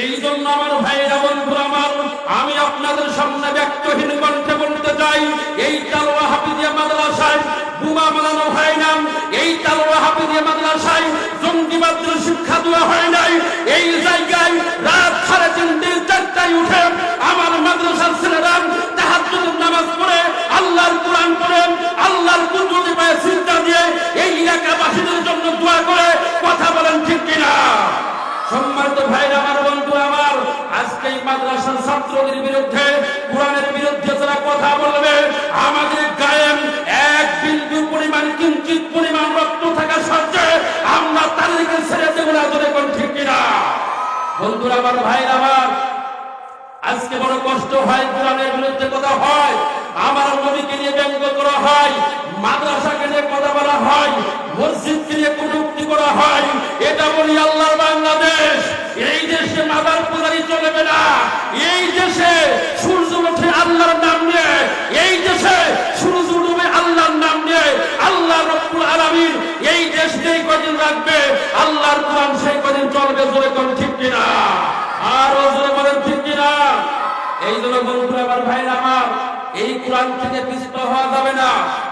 এই জন্য আমার ভাইরা বন্ধু আমার, আমি আপনাদের সামনে ব্যক্তহীন কণ্ঠে বলতে চাই, এই তালোয়া হাফিজিয়া মাদ্রাসায় বুবা বানানো হয় না এই তালোয়া হাফিজিয়া মাদ্রাসায় জঙ্গিবাদ শিক্ষা দেওয়া হয় নাই, এই জায়গায় মাদ্রাসার ছাত্রদের বিরুদ্ধে কোরআনের বিরুদ্ধে যারা কথা বলবে, আমাদের গায়ে এক বিন্দু পরিমাণ কিঞ্চিত পরিমাণ রক্ত থাকা সত্ত্বে আমরা তাদেরকে ছেড়ে দেবো না, তোদের কোন ঠিক কিনা? বন্ধুরা, আমার ভাইরা, আমার আজকে বড় কষ্ট হয়, কোরআনের বিরুদ্ধে কথা হয়, আমার নবীকে নিয়ে ব্যঙ্গ করা হয় বলি আল্লাহর বাংলাদেশ। এই দেশে মাদার পূজারি চলবে না। এই দেশে সূর্য ওঠে আল্লাহর নাম নিয়ে। এই দেশে সূর্য ডুবে আল্লাহর নাম নিয়ে। আল্লাহ রব্বুল আলামিন এই দেশ যেই কদিন রাখবে, আল্লাহর কোরআন সেই কদিন চলবে জোরে কোন ঠিক কিনা? আরও জোরে বলেন ঠিক কিনা? এই জন্য বন্ধুরা, আমার ভাইরা আমার, এই কোরআন থেকে পিছপা হওয়া যাবে না।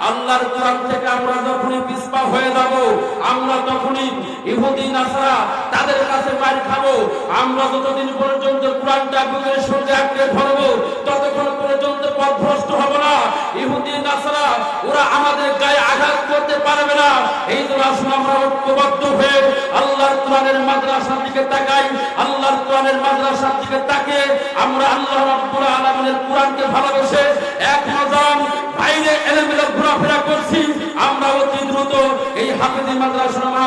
আল্লাহর কোরআন থেকে আমরা যখনই পিছপা হয়ে যাব আমরা তখনই ইহুদি নাসারা তাদের কাছে মার খাব। আমরা যতদিন পর্যন্ত কোরআনটা বুকের সঙ্গে আঁকড়ে ধরবো, ততক্ষণ পর্যন্ত পথভ্রষ্ট হব না। ইহুদি নাসারা, ওরা আমাদের গায়ে আঘাত করতে পারবে না। এই জন্য আসুন আমরা ঐক্যবদ্ধ হয়ে আল্লাহর কোরআনের মাদ্রাসার দিকে তাকাই। আল্লাহর কোরআনের মাদ্রাসার দিকে তাকিয়ে আমরা আল্লাহ রাব্বুল আলামিনের কোরআনকে ভালোবেসে এক নজম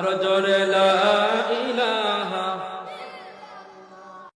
আরও জোরে লা